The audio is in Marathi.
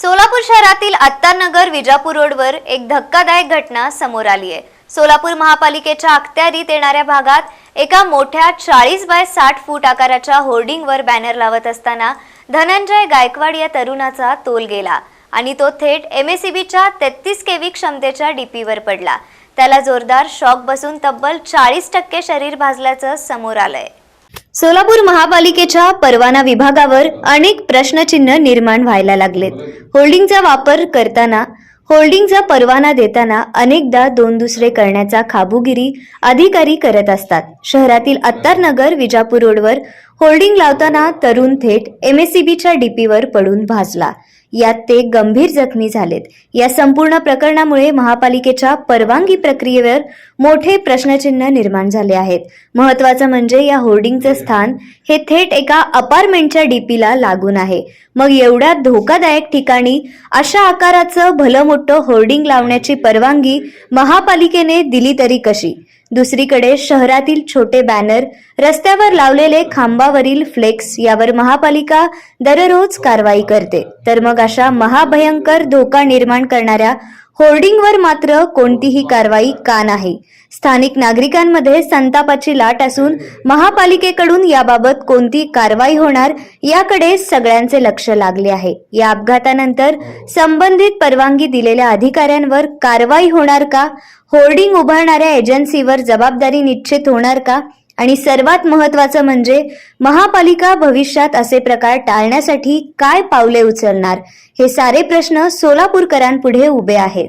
सोलापूर शहरातील अत्तानगर विजापूर रोडवर एक धक्कादायक घटना समोर आली आहे. सोलापूर महापालिकेच्या अखत्यारीत येणाऱ्या भागात एका मोठ्या चाळीस बाय साठ फूट आकाराच्या होर्डिंगवर बॅनर लावत असताना धनंजय गायकवाड या तरुणाचा तोल गेला आणि तो थेट एम एस बीच्या तेहतीस केव्ही क्षमतेच्या डीपीवर पडला. त्याला जोरदार शॉक बसून तब्बल चाळीस टक्के शरीर भाजल्याचं समोर आलंय. सोलापूर महापालिकेच्या परवाना विभागावर अनेक प्रश्नचिन्ह निर्माण व्हायला लागलेत. होल्डिंगचा वापर करताना होल्डिंगचा परवाना देताना अनेकदा दोन दुसरे करण्याचा खाबुगिरी अधिकारी करत असतात. शहरातील अत्तारनगर विजापूर रोडवर होल्डिंग लावताना तरुण थेट एमएससीबीच्या डीपीवर पडून भाजला. यात ते गंभीर जखमी झालेत. या संपूर्ण प्रकरणामुळे महापालिकेच्या परवानगी प्रक्रियेवर मोठे प्रश्नचिन्ह निर्माण झाले आहेत. महत्वाचं म्हणजे या होर्डिंगचं स्थान हे थेट एका अपार्टमेंटच्या डीपीला लागून आहे. मग एवढ्या धोकादायक ठिकाणी अशा आकाराचं भलं मोठं होर्डिंग लावण्याची परवानगी महापालिकेने दिली तरी कशी? दुसरीकडे शहरातील छोटे बॅनर रस्त्यावर लावलेले खांबावरील फ्लेक्स यावर महापालिका दररोज कारवाई करते. तर मग अशा महाभयंकर धोका निर्माण करणाऱ्या होर्डिंगवर मात्र कोणतीही कारवाई का नाही. स्थानिक नागरिकांमध्ये संतापाची लाट असून महापालिकेकडून याबाबत कोणती कारवाई होणार याकडे सगळ्यांचे लक्ष लागले आहे. या अपघातानंतर संबंधित परवानगी दिलेल्या अधिकाऱ्यांवर कारवाई होणार का? होर्डिंग उभारणाऱ्या एजन्सीवर जबाबदारी निश्चित होणार का? आणि सर्वात महत्वाचं म्हणजे महापालिका भविष्यात असे प्रकार टाळण्यासाठी काय पावले उचलणार? हे सारे प्रश्न सोलापूरकरांपुढे उभे आहेत.